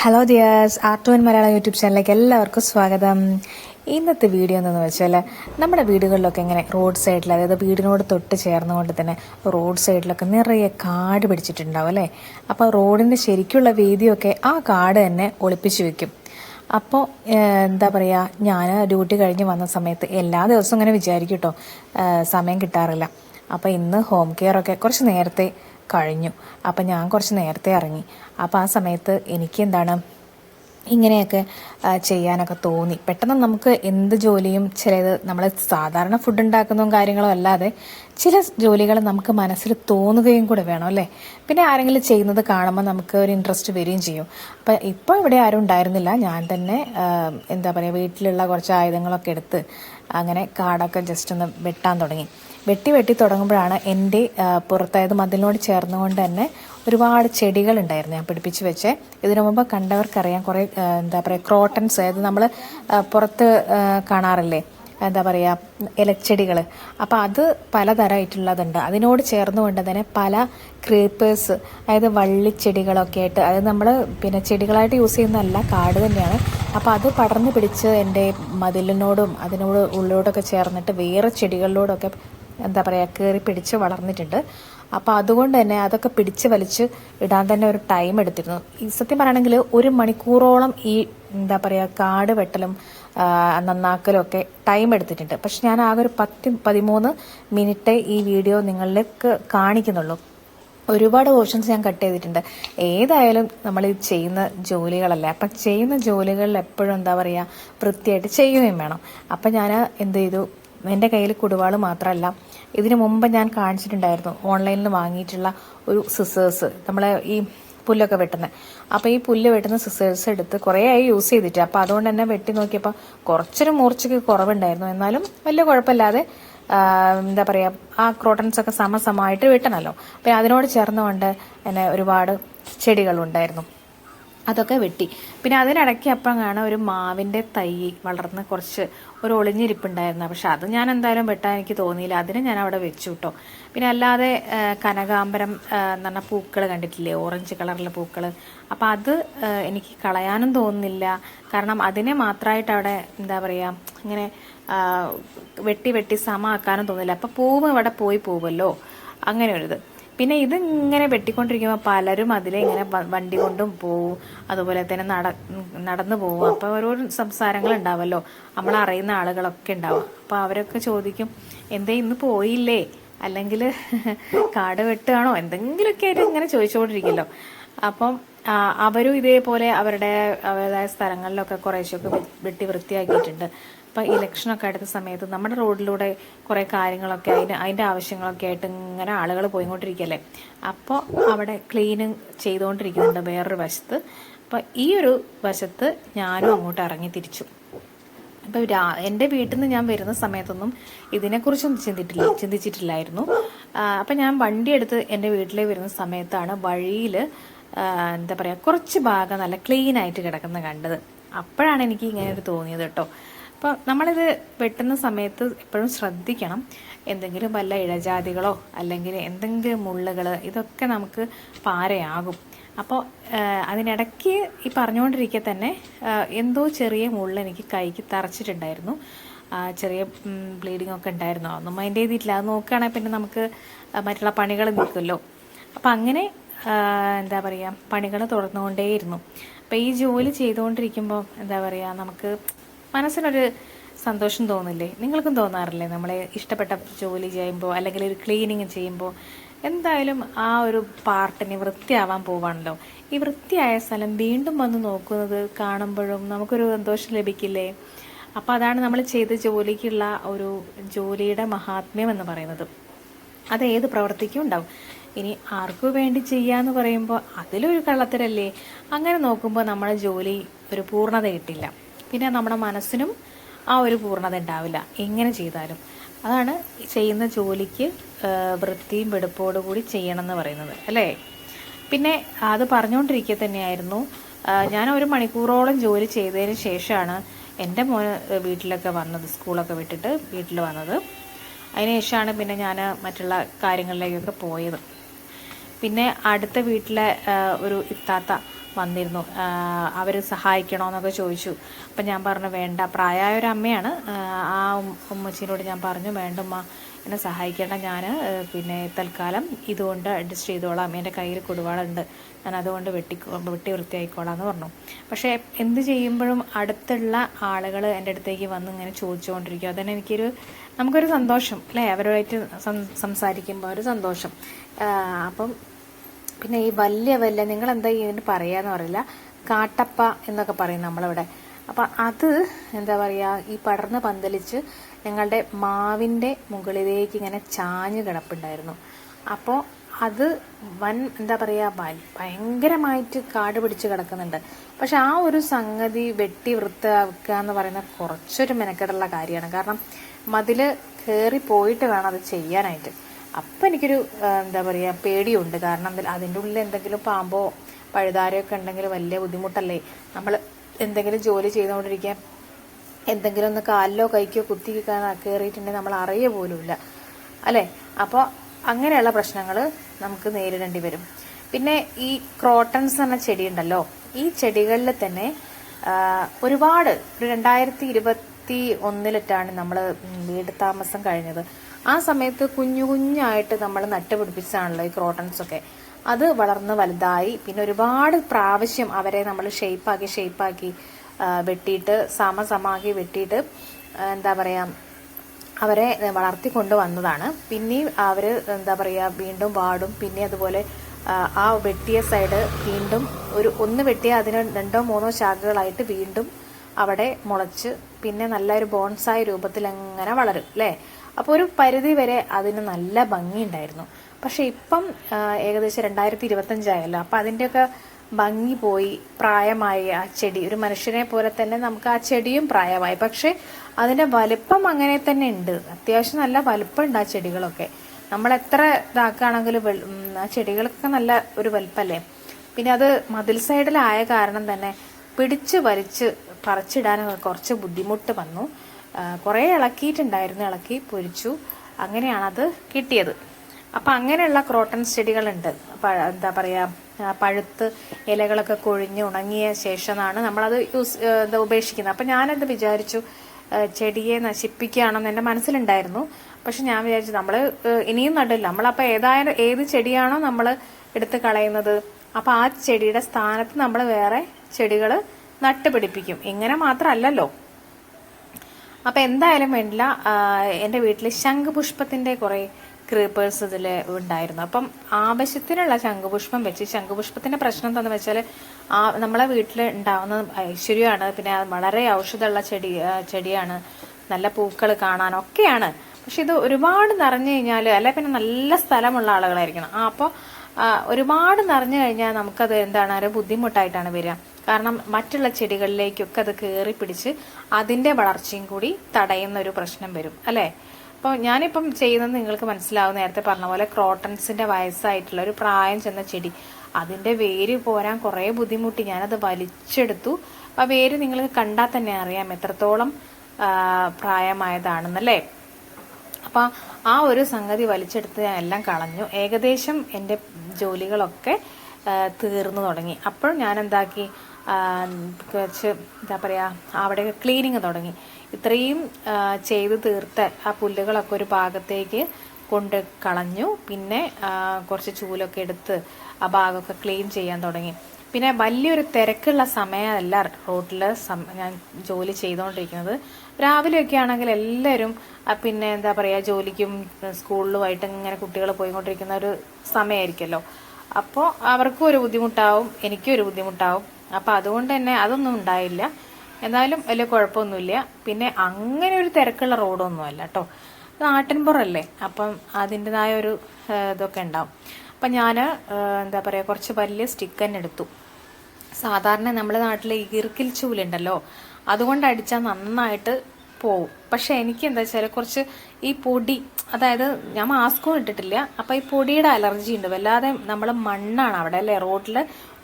Hello Diyas art and Malayalam YouTube ചാനലിലേക്ക് എല്ലാവർക്കും സ്വാഗതം. ഇന്നത്തെ വീഡിയോ എന്തെന്ന് വെച്ചാൽ നമ്മുടെ വീടുകളിലൊക്കെ ഇങ്ങനെ റോഡ് സൈഡിൽ അതായത് വീടിനോട് തൊട്ട് ചേർന്നുകൊണ്ട് തന്നെ റോഡ് സൈഡിലൊക്കെ നിറയെ കാട് പിടിച്ചിട്ടുണ്ടാവും അല്ലേ? അപ്പോൾ റോഡിന്റെ ശരിക്കുള്ള വീതിയൊക്കെ ആ കാട് തന്നെ ഒളിപ്പിച്ചു വെക്കും. അപ്പോൾ എന്താ പറയുക ഞാൻ ഡ്യൂട്ടി കഴിഞ്ഞ് വന്ന സമയത്ത് എല്ലാ ദിവസവും ഇങ്ങനെ വിചാരിക്കും കേട്ടോ സമയം കിട്ടാറില്ല. അപ്പോൾ ഇന്ന് ഹോം കെയറൊക്കെ കുറച്ച് നേരത്തെ കഴിഞ്ഞു. അപ്പം ഞാൻ കുറച്ച് നേരത്തെ ഇറങ്ങി. അപ്പോൾ ആ സമയത്ത് എനിക്ക് എന്താണ് ഇങ്ങനെയൊക്കെ ചെയ്യാനൊക്കെ തോന്നി. പെട്ടെന്ന് നമുക്ക് എന്ത് ജോലിയും ചിലത് നമ്മൾ സാധാരണ ഫുഡ് ഉണ്ടാക്കുന്നതും കാര്യങ്ങളും അല്ലാതെ ചില ജോലികൾ നമുക്ക് മനസ്സിൽ തോന്നുകയും കൂടെ വേണം അല്ലേ? പിന്നെ ആരെങ്കിലും ചെയ്യുന്നത് കാണുമ്പോൾ നമുക്ക് ഒരു ഇൻട്രസ്റ്റ് വരികയും ചെയ്യും. അപ്പം ഇപ്പോൾ ഇവിടെ ആരും ഉണ്ടായിരുന്നില്ല. ഞാൻ തന്നെ എന്താ പറയുക വീട്ടിലുള്ള കുറച്ച് ആയുധങ്ങളൊക്കെ എടുത്ത് അങ്ങനെ കാടൊക്കെ ജസ്റ്റ് ഒന്ന് വെട്ടാൻ തുടങ്ങി. വെട്ടി വെട്ടി തുടങ്ങുമ്പോഴാണ് എന്റെ പുറത്തായത് മതിലിനോട് ചേർന്നുകൊണ്ട് തന്നെ ഒരുപാട് ചെടികളുണ്ടായിരുന്നു ഞാൻ പിടിപ്പിച്ച് വെച്ച്. ഇതിനു മുമ്പ് കണ്ടവർക്കറിയാം കുറേ എന്താ പറയുക ക്രോട്ടൻസ് അതായത് നമ്മൾ പുറത്ത് കാണാറില്ലേ? എന്താ പറയുക ഇലച്ചെടികൾ അപ്പോൾ അത് പലതരമായിട്ടുള്ളതുണ്ട്. അതിനോട് ചേർന്നുകൊണ്ട് തന്നെ പല ക്രീപ്പേഴ്സ് അതായത് വള്ളിച്ചെടികളൊക്കെ ആയിട്ട് അത് നമ്മൾ പിന്നെ ചെടികളായിട്ട് യൂസ് ചെയ്യുന്നതല്ല കാട് തന്നെയാണ്. അപ്പോൾ അത് പടർന്നു പിടിച്ച് എന്റെ മതിലിനോടും അതിനോട് ഉള്ളിലോടൊക്കെ ചേർന്നിട്ട് വേറെ ചെടികളിലോടൊക്കെ എന്താ പറയുക കയറി പിടിച്ച് വളർന്നിട്ടുണ്ട്. അപ്പോൾ അതുകൊണ്ട് തന്നെ അതൊക്കെ പിടിച്ച് വലിച്ച് ഇടാൻ തന്നെ ഒരു ടൈം എടുത്തിരുന്നു. സത്യം പറയുകയാണെങ്കിൽ ഒരു മണിക്കൂറോളം ഈ എന്താ പറയുക കാട് വെട്ടലും ആ, നന്നാക്കലും ഒക്കെ ടൈം എടുത്തിട്ടുണ്ട്. പക്ഷെ ഞാൻ ആകെ ഒരു പത്ത് പതിമൂന്ന് മിനിറ്റ് ഈ വീഡിയോ നിങ്ങളിലേക്ക് കാണിക്കുന്നുള്ളൂ. ഒരുപാട് ഓപ്ഷൻസ് ഞാൻ കട്ട് ചെയ്തിട്ടുണ്ട്. ഏതായാലും നമ്മൾ ചെയ്യുന്ന ജോലികളല്ലേ? അപ്പം ചെയ്യുന്ന ജോലികളിൽ എപ്പോഴും എന്താ പറയുക വൃത്തിയായിട്ട് ചെയ്യുകയും വേണം. അപ്പം ഞാൻ എന്ത് ചെയ്തു? എന്റെ കയ്യിൽ കുടുവാൾ മാത്രമല്ല ഇതിനു മുമ്പ് ഞാൻ കാണിച്ചിട്ടുണ്ടായിരുന്നു ഓൺലൈനിൽ വാങ്ങിയിട്ടുള്ള ഒരു സിസേഴ്സ് നമ്മളെ ഈ പുല്ലൊക്കെ വെട്ടുന്നത് അപ്പോൾ ഈ പുല്ല് വെട്ടുന്ന സിസേഴ്സ് എടുത്ത് കുറേ ആയി യൂസ് ചെയ്തിട്ട്. അപ്പോൾ അതുകൊണ്ട് തന്നെ വെട്ടി നോക്കിയപ്പോൾ കുറച്ചൊരു മൂർച്ചയ്ക്ക് കുറവുണ്ടായിരുന്നു. എന്നാലും വലിയ കുഴപ്പമില്ലാതെ എന്താ പറയുക ആ ക്രോട്ടൻസ് ഒക്കെ സമസമായിട്ട് വെട്ടണമല്ലോ അപ്പം അതിനോട് ചേർന്നുകൊണ്ട് എന്നെ ഒരുപാട് ചെടികളുണ്ടായിരുന്നു. അതൊക്കെ വെട്ടി. പിന്നെ അതിനിടയ്ക്ക് അപ്പം കാണാൻ ഒരു മാവിന്റെ തൈ വളർന്ന് കുറച്ച് ഒരു ഒളിഞ്ഞിരിപ്പുണ്ടായിരുന്നു. പക്ഷെ അത് ഞാൻ എന്തായാലും വെട്ടാൻ എനിക്ക് തോന്നിയില്ല. അതിന് ഞാൻ അവിടെ വെച്ചു കേട്ടോ പിന്നെ അല്ലാതെ കനകാമ്പരം എന്ന് പറഞ്ഞ പൂക്കൾ കണ്ടിട്ടില്ലേ? ഓറഞ്ച് കളറിലെ പൂക്കൾ അപ്പോൾ അത് എനിക്ക് കളയാനും തോന്നുന്നില്ല. കാരണം അതിനെ മാത്രമായിട്ട് അവിടെ എന്താ പറയുക ഇങ്ങനെ വെട്ടി വെട്ടി സമമാക്കാനും തോന്നില്ല അപ്പോൾ പൂവ് ഇവിടെ പോയി പോവുമല്ലോ അങ്ങനെ ഒരു ഇത്. പിന്നെ ഇത് ഇങ്ങനെ വെട്ടിക്കൊണ്ടിരിക്കുമ്പോൾ പലരും അതിലെ ഇങ്ങനെ വണ്ടി കൊണ്ടും പോവും. അതുപോലെ തന്നെ നട നടന്നു പോവും. അപ്പോൾ ഓരോ സംസാരങ്ങൾ ഉണ്ടാവല്ലോ. നമ്മൾ അറിയുന്ന ആളുകളൊക്കെ ഉണ്ടാവും. അപ്പോൾ അവരൊക്കെ ചോദിക്കും എന്തേ ഇന്ന് പോയില്ലേ? അല്ലെങ്കിൽ കാട് വെട്ടുകയാണോ? എന്തെങ്കിലുമൊക്കെ ആയിട്ട് ഇങ്ങനെ ചോദിച്ചുകൊണ്ടിരിക്കുമല്ലോ. അപ്പം അവരും ഇതേപോലെ അവരുടെ അവരുടേതായ സ്ഥലങ്ങളിലൊക്കെ കുറേശ്ശൊക്കെ വെട്ടി വൃത്തിയാക്കിയിട്ടുണ്ട്. അപ്പം ഇലക്ഷനൊക്കെ അടുത്ത സമയത്ത് നമ്മുടെ റോഡിലൂടെ കുറേ കാര്യങ്ങളൊക്കെ അതിന് അതിന്റെ ആവശ്യങ്ങളൊക്കെ ആയിട്ട് ഇങ്ങനെ ആളുകൾ പോയിക്കൊണ്ടിരിക്കുകയല്ലേ അപ്പോൾ അവിടെ ക്ലീനിങ് ചെയ്തുകൊണ്ടിരിക്കുന്നുണ്ട് വേറൊരു വശത്ത്. അപ്പം ഈ ഒരു വശത്ത് ഞാനും അങ്ങോട്ട് ഇറങ്ങി തിരിച്ചു. അപ്പം രാ എന്റെ വീട്ടിൽ നിന്ന് ഞാൻ വരുന്ന സമയത്തൊന്നും ഇതിനെക്കുറിച്ചൊന്നും ചിന്തിട്ടില്ല ചിന്തിച്ചിട്ടില്ലായിരുന്നു. അപ്പം ഞാൻ വണ്ടി എടുത്ത് എന്റെ വീട്ടിലേക്ക് വരുന്ന സമയത്താണ് വഴിയിൽ എന്താ പറയുക കുറച്ച് ഭാഗം നല്ല ക്ലീൻ ആയിട്ട് കിടക്കുന്ന കണ്ടത്. അപ്പോഴാണ് എനിക്ക് ഇങ്ങനെ ഒരു തോന്നിയത് കേട്ടോ. അപ്പോൾ നമ്മളിത് വെട്ടുന്ന സമയത്ത് എപ്പോഴും ശ്രദ്ധിക്കണം. എന്തെങ്കിലും വല്ല ഇഴജാതികളോ അല്ലെങ്കിൽ എന്തെങ്കിലും മുള്ളുകൾ ഇതൊക്കെ നമുക്ക് പാരയാകും. അപ്പോൾ അതിനിടയ്ക്ക് ഈ പറഞ്ഞുകൊണ്ടിരിക്കെ തന്നെ എന്തോ ചെറിയ മുള്ള എനിക്ക് കൈക്ക് തറച്ചിട്ടുണ്ടായിരുന്നു. ചെറിയ ബ്ലീഡിംഗ് ഒക്കെ ഉണ്ടായിരുന്നു. അതൊന്നും മൈൻഡ് ചെയ്തിട്ടില്ല അത് നോക്കുകയാണെങ്കിൽ പിന്നെ നമുക്ക് മറ്റുള്ള പണികൾ നിൽക്കുമല്ലോ. അപ്പം അങ്ങനെ എന്താ പറയുക പണികൾ തുടർന്നുകൊണ്ടേയിരുന്നു. അപ്പം ഈ ജോലി ചെയ്തുകൊണ്ടിരിക്കുമ്പോൾ എന്താ പറയുക നമുക്ക് മനസ്സിനൊരു സന്തോഷം തോന്നില്ലേ? നിങ്ങൾക്കും തോന്നാറില്ലേ? നമ്മളെ ഇഷ്ടപ്പെട്ട ജോലി ചെയ്യുമ്പോൾ അല്ലെങ്കിൽ ഒരു ക്ലീനിങ് ചെയ്യുമ്പോൾ എന്തായാലും ആ ഒരു പാർട്ടിന് വൃത്തിയാവാൻ പോവാണല്ലോ. ഈ വൃത്തിയായ സ്ഥലം വീണ്ടും വന്ന് നോക്കുന്നത് കാണുമ്പോഴും നമുക്കൊരു സന്തോഷം ലഭിക്കില്ലേ? അപ്പോൾ അതാണ് നമ്മൾ ചെയ്ത ജോലിക്കുള്ള ഒരു ജോലിയുടെ മഹാത്മ്യം എന്ന് പറയുന്നത്. അത് ഏത് പ്രവർത്തിക്കും ഉണ്ടാവും. ഇനി ആർക്കു വേണ്ടി ചെയ്യാന്ന് പറയുമ്പോൾ അതിലൊരു കള്ളത്തരല്ലേ? അങ്ങനെ നോക്കുമ്പോൾ നമ്മുടെ ജോലി ഒരു പൂർണത കിട്ടില്ല പിന്നെ നമ്മുടെ മനസ്സിനും ആ ഒരു പൂർണത ഉണ്ടാവില്ല. എങ്ങനെ ചെയ്താലും. അതാണ് ചെയ്യുന്ന ജോലിക്ക് വൃത്തിയും വെടുപ്പോടു കൂടി ചെയ്യണം എന്ന് പറയുന്നത്. അല്ലേ? പിന്നെ അത് പറഞ്ഞുകൊണ്ടിരിക്കെ തന്നെയായിരുന്നു. ഞാൻ ഒരു മണിക്കൂറോളം ജോലി ചെയ്തതിന് ശേഷമാണ് എന്റെ മോന് വീട്ടിലൊക്കെ വന്നത് സ്കൂളൊക്കെ വിട്ടിട്ട് വീട്ടിൽ വന്നത്. അതിനുശേഷമാണ് പിന്നെ ഞാൻ മറ്റുള്ള കാര്യങ്ങളിലേക്കൊക്കെ പോയത്. പിന്നെ അടുത്ത വീട്ടിലെ ഒരു ഇത്താത്ത വന്നിരുന്നു. അവർ സഹായിക്കണമെന്നൊക്കെ ചോദിച്ചു. അപ്പം ഞാൻ പറഞ്ഞു വേണ്ട പ്രായമായ ഒരു അമ്മയാണ്. ആ, ഉമ്മച്ചിനോട് ഞാൻ പറഞ്ഞു വേണ്ട ഉമ്മ എന്നെ സഹായിക്കേണ്ട ഞാൻ പിന്നെ തൽക്കാലം ഇതുകൊണ്ട് അഡ്ജസ്റ്റ് ചെയ്തോളാം. എന്റെ കയ്യിൽ കുടുവാളുണ്ട്. ഞാൻ അതുകൊണ്ട് വെട്ടി വെട്ടി വൃത്തിയായിക്കോളാം എന്ന് പറഞ്ഞു. പക്ഷേ എന്ത് ചെയ്യുമ്പോഴും അടുത്തുള്ള ആളുകൾ എന്റെ അടുത്തേക്ക് വന്ന് ഇങ്ങനെ ചോദിച്ചുകൊണ്ടിരിക്കും. അതന്നെ എനിക്കൊരു നമുക്കൊരു സന്തോഷം അല്ലേ? അവരുമായിട്ട് സംസാരിക്കുമ്പോൾ ഒരു സന്തോഷം. അപ്പം പിന്നെ ഈ വലിയ വലിയ നിങ്ങൾ എന്താ ഇതിന് പറയാന്ന് പറയില്ല കാട്ടപ്പ എന്നൊക്കെ പറയും നമ്മളിവിടെ. അപ്പം അത് എന്താ പറയുക ഈ പടർന്ന് പന്തലിച്ച് ഞങ്ങളുടെ മാവിന്റെ മുകളിലേക്ക് ഇങ്ങനെ ചാഞ്ഞ് കിടപ്പുണ്ടായിരുന്നു. അപ്പോൾ അത് വൻ എന്താ പറയുക ഭയ- ഭയങ്കരമായിട്ട് കാട് പിടിച്ച് കിടക്കുന്നുണ്ട്. പക്ഷെ ആ ഒരു സംഗതി വെട്ടി വൃത്തിയാക്കുക എന്ന് പറയുന്ന കുറച്ചൊരു മെനക്കെടുള്ള കാര്യമാണ്. കാരണം മതിൽ കയറി പോയിട്ട് വേണം അത് ചെയ്യാനായിട്ട്. അപ്പം എനിക്കൊരു എന്താ പറയുക പേടിയുണ്ട്. കാരണം അതിന്റെ ഉള്ളിൽ എന്തെങ്കിലും പാമ്പോ പഴുതാരയൊക്കെ ഉണ്ടെങ്കിൽ വലിയ ബുദ്ധിമുട്ടല്ലേ? നമ്മൾ എന്തെങ്കിലും ജോലി ചെയ്തുകൊണ്ടിരിക്കാൻ എന്തെങ്കിലും ഒന്ന് കാലിലോ കൈക്കോ കുത്തി കയറിയിട്ടുണ്ടെങ്കിൽ നമ്മൾ അറിയ പോലുമില്ല. അല്ലേ? അപ്പോൾ അങ്ങനെയുള്ള പ്രശ്നങ്ങൾ നമുക്ക് നേരിടേണ്ടി വരും. പിന്നെ ഈ ക്രോട്ടൺസ് എന്ന ചെടി ഉണ്ടല്ലോ ഈ ചെടികളിൽ തന്നെ ഒരുപാട് ഒരു രണ്ടായിരത്തി ഇരുപത്തി ഒന്നിലിട്ടാണ് നമ്മൾ വീട് താമസം കഴിഞ്ഞത്. ആ സമയത്ത് കുഞ്ഞു കുഞ്ഞായിട്ട് നമ്മൾ നട്ടുപിടിപ്പിച്ചതാണല്ലോ ഈ ക്രോട്ടൺസ് ഒക്കെ. അത് വളർന്ന് വലുതായി. പിന്നെ ഒരുപാട് പ്രാവശ്യം അവരെ നമ്മൾ ഷേപ്പാക്കി ഷേപ്പാക്കി വെട്ടിയിട്ട് സമസമാക്കി വെട്ടിയിട്ട് എന്താ പറയുക അവരെ വളർത്തിക്കൊണ്ട് വന്നതാണ് പിന്നെയും അവർ എന്താ പറയുക വീണ്ടും വാടും. പിന്നെ അതുപോലെ ആ, ആ വെട്ടിയ സൈഡ് വീണ്ടും ഒരു ഒന്ന് വെട്ടിയ അതിന് രണ്ടോ മൂന്നോ ശാഖകളായിട്ട് വീണ്ടും അവിടെ മുളച്ച് പിന്നെ നല്ലൊരു ബോൺസായ രൂപത്തിൽ അങ്ങനെ വളരും അല്ലേ? അപ്പോൾ ഒരു പരിധി വരെ അതിന് നല്ല ഭംഗിയുണ്ടായിരുന്നു പക്ഷെ ഇപ്പം ഏകദേശം രണ്ടായിരത്തി ഇരുപത്തഞ്ചായല്ലോ അപ്പം അതിന്റെയൊക്കെ ഭംഗി പോയി പ്രായമായി ആ ചെടി. ഒരു മനുഷ്യനെ പോലെ തന്നെ നമുക്ക് ആ ചെടിയും പ്രായമായി. പക്ഷെ അതിന്റെ വലിപ്പം അങ്ങനെ തന്നെ ഉണ്ട്. അത്യാവശ്യം നല്ല വലിപ്പം ഉണ്ട് ആ ചെടികളൊക്കെ. നമ്മൾ എത്ര ഇതാക്കുകയാണെങ്കിലും ആ ചെടികൾക്കൊക്കെ നല്ല ഒരു വലിപ്പല്ലേ? പിന്നെ അത് മതിൽ സൈഡിലായ കാരണം തന്നെ പിടിച്ച് വലിച്ച് പറിച്ചിടാൻ കുറച്ച് ബുദ്ധിമുട്ട് വന്നു. കുറേ ഇളക്കിയിട്ടുണ്ടായിരുന്നു ഇളക്കി പൊരിച്ചു. അങ്ങനെയാണത് കിട്ടിയത്. അപ്പം അങ്ങനെയുള്ള ക്രോട്ടൺ ചെടികളുണ്ട്. എന്താ പറയുക പഴുത്ത് ഇലകളൊക്കെ കൊഴിഞ്ഞ് ഉണങ്ങിയ ശേഷമാണ് നമ്മളത് യൂസ് എന്താ ഉപേക്ഷിക്കുന്നത്. അപ്പം ഞാനത് വിചാരിച്ചു ചെടിയെ നശിപ്പിക്കുകയാണെന്ന് എന്റെ മനസ്സിലുണ്ടായിരുന്നു. പക്ഷെ ഞാൻ വിചാരിച്ചു നമ്മൾ ഇനിയും നടില്ല. നമ്മളപ്പോൾ ഏതായാലും ഏത് ചെടിയാണോ നമ്മൾ എടുത്ത് കളയുന്നത് അപ്പം ആ ചെടിയുടെ സ്ഥാനത്ത് നമ്മൾ വേറെ ചെടികൾ നട്ടുപിടിപ്പിക്കും. ഇങ്ങനെ മാത്രമല്ലല്ലോ അപ്പൊ എന്തായാലും വേണ്ടില്ല. എന്റെ വീട്ടിൽ ശംഖുപുഷ്പത്തിന്റെ കുറേ ക്രീപ്പേഴ്സ് ഇതിൽ ഉണ്ടായിരുന്നു. അപ്പം ആവശ്യത്തിനുള്ള ശംഖുപുഷ്പം വെച്ച് ശംഖുപുഷ്പത്തിന്റെ പ്രശ്നം എന്താണെന്ന് വെച്ചാൽ ആ നമ്മളെ വീട്ടിൽ ഉണ്ടാവുന്ന ഐശ്വര്യമാണ്. പിന്നെ വളരെ ഔഷധമുള്ള ചെടി ചെടിയാണ്. നല്ല പൂക്കൾ കാണാനൊക്കെയാണ്. പക്ഷെ ഇത് ഒരുപാട് നിറഞ്ഞു കഴിഞ്ഞാൽ അല്ലെ പിന്നെ നല്ല സ്ഥലമുള്ള ആളുകളായിരിക്കണം. ആ അപ്പോൾ ഒരുപാട് നിറഞ്ഞു കഴിഞ്ഞാൽ നമുക്കത് എന്താണ് ഒരു ബുദ്ധിമുട്ടായിട്ടാണ് വരിക. കാരണം മറ്റുള്ള ചെടികളിലേക്കൊക്കെ അത് കയറി പിടിച്ച് അതിന്റെ വളർച്ചയും കൂടി തടയുന്ന ഒരു പ്രശ്നം വരും അല്ലേ? അപ്പോൾ ഞാനിപ്പം ചെയ്യുന്നത് നിങ്ങൾക്ക് മനസ്സിലാവും നേരത്തെ പറഞ്ഞ പോലെ ക്രോട്ടൺസിന്റെ വയസ്സായിട്ടുള്ള ഒരു പ്രായം ചെന്ന ചെടി. അതിന്റെ വേര് പോരാൻ കുറേ ബുദ്ധിമുട്ടി ഞാനത് വലിച്ചെടുത്തു. ആ വേര് നിങ്ങൾക്ക് കണ്ടാൽ തന്നെ അറിയാം എത്രത്തോളം പ്രായമായതാണെന്നല്ലേ? അപ്പൊ ആ ഒരു സംഗതി വലിച്ചെടുത്ത് ഞാൻ എല്ലാം കളഞ്ഞു. ഏകദേശം എന്റെ ജോലികളൊക്കെ തീർന്നു തുടങ്ങി. അപ്പോൾ ഞാൻ എന്താക്കി കുറച്ച് എന്താ പറയുക അവിടെ ക്ലീനിങ് തുടങ്ങി. ഇത്രയും ചെയ്ത് തീർത്ത ആ പുല്ലുകളൊക്കെ ഒരു ഭാഗത്തേക്ക് കൊണ്ട് കളഞ്ഞു. പിന്നെ കുറച്ച് ചൂലൊക്കെ എടുത്ത് ആ ഭാഗമൊക്കെ ക്ലീൻ ചെയ്യാൻ തുടങ്ങി. പിന്നെ വലിയൊരു തിരക്കുള്ള സമയമല്ല റോട്ടിൽ ഞാൻ ജോലി ചെയ്തുകൊണ്ടിരിക്കുന്നത് രാവിലെയൊക്കെ ആണെങ്കിൽ എല്ലാവരും പിന്നെ എന്താ പറയുക ജോലിക്കും സ്കൂളിലുമായിട്ട് ഇങ്ങനെ കുട്ടികൾ പോയിക്കൊണ്ടിരിക്കുന്ന ഒരു സമയമായിരിക്കുമല്ലോ അപ്പോൾ അവർക്കും ഒരു ബുദ്ധിമുട്ടാവും എനിക്കും ഒരു ബുദ്ധിമുട്ടാവും. അപ്പോൾ അതുകൊണ്ട് തന്നെ അതൊന്നും ഉണ്ടായില്ല. എന്തായാലും വലിയ കുഴപ്പമൊന്നുമില്ല. പിന്നെ അങ്ങനെ ഒരു തിരക്കുള്ള റോഡൊന്നുമല്ല കേട്ടോ നാട്ടിൻപുറല്ലേ അപ്പം അതിന്റെതായ ഒരു ഇതൊക്കെ ഉണ്ടാവും. അപ്പം ഞാൻ എന്താ പറയുക കുറച്ച് വലിയ സ്റ്റിക്ക് തന്നെ എടുത്തു. സാധാരണ നമ്മുടെ നാട്ടിലെ ഇറുക്കിൽ ചൂലുണ്ടല്ലോ? അതുകൊണ്ട് അടിച്ചാൽ നന്നായിട്ട് പോവും. പക്ഷെ എനിക്ക് എന്താ വെച്ചാൽ കുറച്ച് ഈ പൊടി അതായത് ഞാൻ മാസ്കും ഇട്ടിട്ടില്ല. അപ്പൊ ഈ പൊടിയുടെ അലർജി ഉണ്ട്. വല്ലാതെ നമ്മൾ മണ്ണാണ് അവിടെ അല്ലേ? റോഡിൽ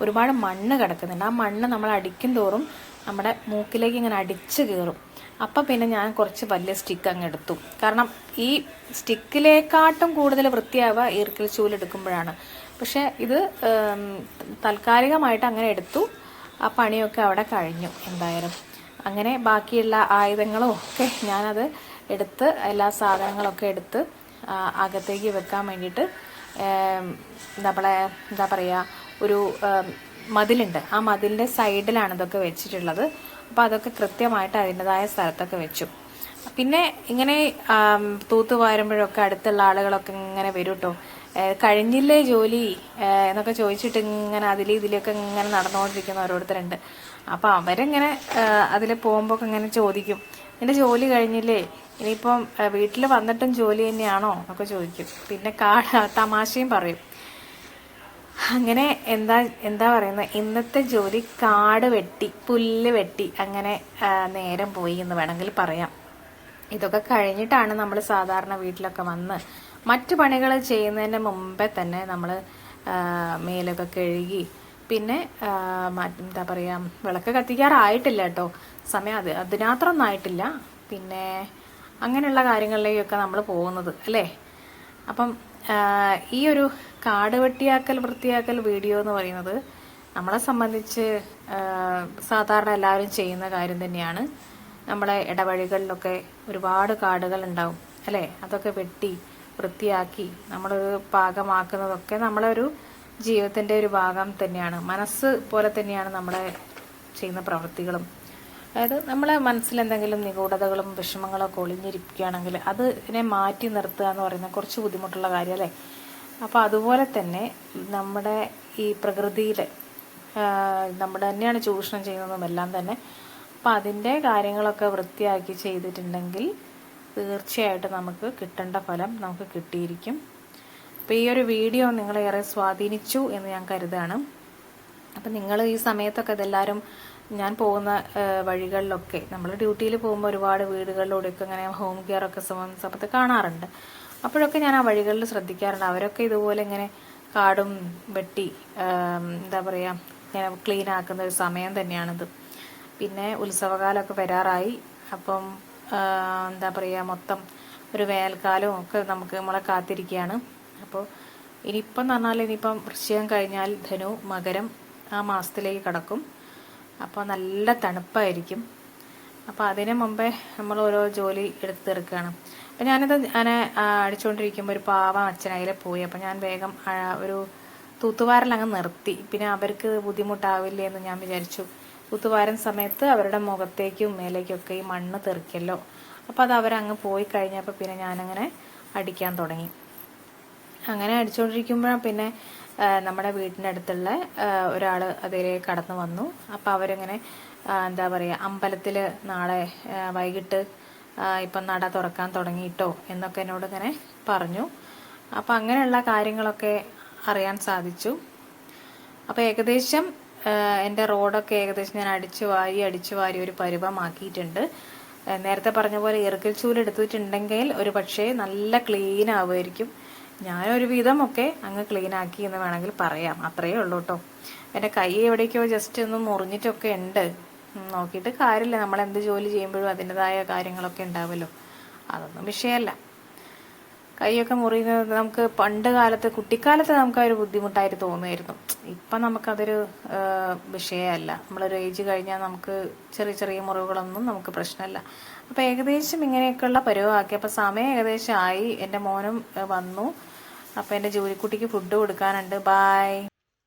ഒരുപാട് മണ്ണ് കിടക്കുന്നുണ്ട്. ആ മണ്ണ് നമ്മൾ അടിക്കും തോറും നമ്മുടെ മൂക്കിലേക്ക് ഇങ്ങനെ അടിച്ചു കയറും അപ്പൊ പിന്നെ ഞാൻ കുറച്ച് വലിയ സ്റ്റിക്ക് അങ്ങ് എടുത്തു. കാരണം ഈ സ്റ്റിക്കിലേക്കാട്ടും കൂടുതൽ വൃത്തിയാവുക ഈർക്കിൽ ചൂലെടുക്കുമ്പോഴാണ് പക്ഷെ ഇത് താൽക്കാലികമായിട്ട് അങ്ങനെ എടുത്തു. ആ പണിയൊക്കെ അവിടെ കഴിഞ്ഞു എന്തായാലും. അങ്ങനെ ബാക്കിയുള്ള ആയുധങ്ങളും ഒക്കെ ഞാനത് എടുത്ത് എല്ലാ സാധനങ്ങളൊക്കെ എടുത്ത് അകത്തേക്ക് വെക്കാൻ വേണ്ടിയിട്ട് നമ്മളെ എന്താ പറയുക ഒരു മതിലുണ്ട്. ആ മതിലിന്റെ സൈഡിലാണ് ഇതൊക്കെ വെച്ചിട്ടുള്ളത്. അപ്പോൾ അതൊക്കെ കൃത്യമായിട്ട് അതിന്റെതായ സ്ഥലത്തൊക്കെ വെച്ചു. പിന്നെ ഇങ്ങനെ തൂത്ത് വാരുമ്പോഴൊക്കെ അടുത്തുള്ള ആളുകളൊക്കെ ഇങ്ങനെ വരും കേട്ടോ കഴിഞ്ഞില്ലേ ജോലി? എന്നൊക്കെ ചോദിച്ചിട്ട് ഇങ്ങനെ അതിൽ ഇതിലൊക്കെ ഇങ്ങനെ നടന്നുകൊണ്ടിരിക്കുന്ന ഓരോരുത്തരുണ്ട്. അപ്പം അവരിങ്ങനെ അതിൽ പോകുമ്പോൾ ഇങ്ങനെ ചോദിക്കും. നിന്റെ ജോലി കഴിഞ്ഞില്ലേ? ഇനിയിപ്പം വീട്ടിൽ വന്നിട്ടും ജോലി തന്നെയാണോ? എന്നൊക്കെ ചോദിക്കും. പിന്നെ കാട് തമാശയും പറയും. അങ്ങനെ എന്താ എന്താ പറയുന്നത് ഇന്നത്തെ ജോലി കാട് വെട്ടി പുല്ല് വെട്ടി അങ്ങനെ നേരം പോയി എന്ന് വേണമെങ്കിൽ പറയാം. ഇതൊക്കെ കഴിഞ്ഞിട്ടാണ് നമ്മൾ സാധാരണ വീട്ടിലൊക്കെ വന്ന് മറ്റു പണികൾ ചെയ്യുന്നതിന് മുമ്പേ തന്നെ നമ്മൾ മേലൊക്കെ കഴുകി പിന്നെ എന്താ പറയുക വിളക്ക് കത്തിക്കാറായിട്ടില്ല കേട്ടോ. സമയം അത് അതിനാത്രമൊന്നും ആയിട്ടില്ല. പിന്നെ അങ്ങനെയുള്ള കാര്യങ്ങളിലേക്കൊക്കെ നമ്മൾ പോകുന്നത് അല്ലേ? അപ്പം ഈ ഒരു കാട് വെട്ടിയാക്കൽ വൃത്തിയാക്കൽ വീഡിയോ എന്ന് പറയുന്നത് നമ്മളെ സംബന്ധിച്ച് സാധാരണ എല്ലാവരും ചെയ്യുന്ന കാര്യം തന്നെയാണ്. നമ്മളെ ഇടവഴികളിലൊക്കെ ഒരുപാട് കാടുകൾ ഉണ്ടാവും അല്ലേ? അതൊക്കെ വെട്ടി വൃത്തിയാക്കി നമ്മളൊരു പാകമാക്കുന്നതൊക്കെ നമ്മളെ ഒരു ജീവിതത്തിന്റെ ഒരു ഭാഗം തന്നെയാണ്. മനസ്സ് പോലെ തന്നെയാണ് നമ്മളെ ചെയ്യുന്ന പ്രവൃത്തികളും അതായത് നമ്മളെ മനസ്സിൽ എന്തെങ്കിലും നിഗൂഢതകളും വിഷമങ്ങളൊക്കെ ഒളിഞ്ഞിരിക്കുകയാണെങ്കിൽ അതിനെ മാറ്റി നിർത്തുക എന്ന് പറയുന്നത് കുറച്ച് ബുദ്ധിമുട്ടുള്ള കാര്യം അല്ലേ അപ്പോൾ അതുപോലെ തന്നെ നമ്മുടെ ഈ പ്രകൃതിയിൽ നമ്മൾ തന്നെയാണ് ചൂഷണം ചെയ്യുന്നതും എല്ലാം തന്നെ. അപ്പം അതിന്റെ കാര്യങ്ങളൊക്കെ വൃത്തിയാക്കി ചെയ്തിട്ടുണ്ടെങ്കിൽ തീർച്ചയായിട്ടും നമുക്ക് കിട്ടേണ്ട ഫലം നമുക്ക് കിട്ടിയിരിക്കും. അപ്പോൾ ഈ ഒരു വീഡിയോ നിങ്ങളെ ഏറെ സ്വാധീനിച്ചു എന്ന് ഞാൻ കരുതാണ്. അപ്പം നിങ്ങൾ ഈ സമയത്തൊക്കെ ഇതെല്ലാവരും ഞാൻ പോകുന്ന വഴികളിലൊക്കെ നമ്മൾ ഡ്യൂട്ടിയിൽ പോകുമ്പോൾ ഒരുപാട് വീടുകളിലൂടെയൊക്കെ ഇങ്ങനെ ഹോം കെയർ ഒക്കെ സമ- സമയത്ത് കാണാറുണ്ട്. അപ്പോഴൊക്കെ ഞാൻ ആ വഴികളിൽ ശ്രദ്ധിക്കാറുണ്ട്. അവരൊക്കെ ഇതുപോലെ ഇങ്ങനെ കാടും വെട്ടി എന്താ പറയുക ഇങ്ങനെ ക്ലീൻ ആക്കുന്ന ഒരു സമയം തന്നെയാണിത്. പിന്നെ ഉത്സവകാലമൊക്കെ വരാറായി. അപ്പം എന്താ പറയുക മൊത്തം ഒരു വേനൽക്കാലവും ഒക്കെ നമുക്ക് നമ്മളെ കാത്തിരിക്കുകയാണ്. അപ്പോൾ ഇനിയിപ്പം എന്ന് പറഞ്ഞാൽ ഇനിയിപ്പം വൃശ്ചികം കഴിഞ്ഞാൽ ധനു മകരം ആ മാസത്തിലേക്ക് കടക്കും. അപ്പോൾ നല്ല തണുപ്പായിരിക്കും. അപ്പോൾ അതിന് മുമ്പേ നമ്മൾ ഓരോ ജോലി എടുത്ത് തീർക്കുകയാണ്. അപ്പം ഞാനത് ഞാൻ അടിച്ചുകൊണ്ടിരിക്കുമ്പോൾ ഒരു പാവം അതിൽ പോയി. അപ്പം ഞാൻ വേഗം ഒരു തൂത്തുവാരൽ അങ്ങ് നിർത്തി. പിന്നെ അവർക്ക് ബുദ്ധിമുട്ടാവില്ലേ എന്ന് ഞാൻ വിചാരിച്ചു. തൂത്തുവാരൻ സമയത്ത് അവരുടെ മുഖത്തേക്കും മേലേക്കൊക്കെ ഈ മണ്ണ് തെറിക്കല്ലോ. അപ്പോൾ അത് അവരങ്ങ് പോയി കഴിഞ്ഞപ്പോൾ പിന്നെ ഞാനങ്ങനെ അടിക്കാൻ തുടങ്ങി. അങ്ങനെ അടിച്ചുകൊണ്ടിരിക്കുമ്പോഴാണ് പിന്നെ നമ്മുടെ വീട്ടിനടുത്തുള്ള ഒരാൾ അതിലെ കടന്നു വന്നു. അപ്പോൾ അവരിങ്ങനെ എന്താ പറയുക അമ്പലത്തിൽ നാളെ വൈകിട്ട് ഇപ്പൊ നട തുറക്കാൻ തുടങ്ങിയിട്ടോ എന്നൊക്കെ എന്നോട് ഇങ്ങനെ പറഞ്ഞു. അപ്പോൾ അങ്ങനെയുള്ള കാര്യങ്ങളൊക്കെ അറിയാൻ സാധിച്ചു. അപ്പോൾ ഏകദേശം എന്റെ റോഡൊക്കെ ഏകദേശം ഞാൻ അടിച്ചു വാരി അടിച്ചു വാരി ഒരു പരുവമാക്കിയിട്ടുണ്ട്. നേരത്തെ പറഞ്ഞ പോലെ ഇറുക്കൽ ചൂൽ എടുത്തിട്ടുണ്ടെങ്കിൽ ഒരു പക്ഷേ നല്ല ക്ലീൻ ആവുമായിരിക്കും. ഞാനൊരു വിധമൊക്കെ അങ്ങ് ക്ലീൻ ആക്കി എന്ന് വേണമെങ്കിൽ പറയാം. അത്രയേ ഉള്ളൂ കേട്ടോ. എന്റെ കൈ എവിടേക്കോ ജസ്റ്റ് ഒന്ന് മുറിഞ്ഞിട്ടൊക്കെ ഉണ്ട്. നോക്കിയിട്ട് കാര്യമില്ല. നമ്മൾ എന്ത് ജോലി ചെയ്യുമ്പോഴും അതിന്റെതായ കാര്യങ്ങളൊക്കെ ഉണ്ടാവുമല്ലോ അതൊന്നും വിഷയമല്ല. കൈയൊക്കെ മുറിയുന്നത് നമുക്ക് പണ്ട് കാലത്ത് കുട്ടിക്കാലത്ത് നമുക്ക് ഒരു ബുദ്ധിമുട്ടായിട്ട് തോന്നുമായിരുന്നു. ഇപ്പം നമുക്കതൊരു വിഷയമല്ല. നമ്മളൊരു ഏജ് കഴിഞ്ഞാൽ നമുക്ക് ചെറിയ ചെറിയ മുറിവുകളൊന്നും നമുക്ക് പ്രശ്നമല്ല. അപ്പോൾ ഏകദേശം ഇങ്ങനെയൊക്കെയുള്ള പരുവമാക്കി. അപ്പോൾ സമയം ഏകദേശം ആയി. എന്റെ മോനും വന്നു. അപ്പോൾ എന്റെ ജോലിക്കുട്ടിക്ക് ഫുഡ് കൊടുക്കാനുണ്ട്. ബായ്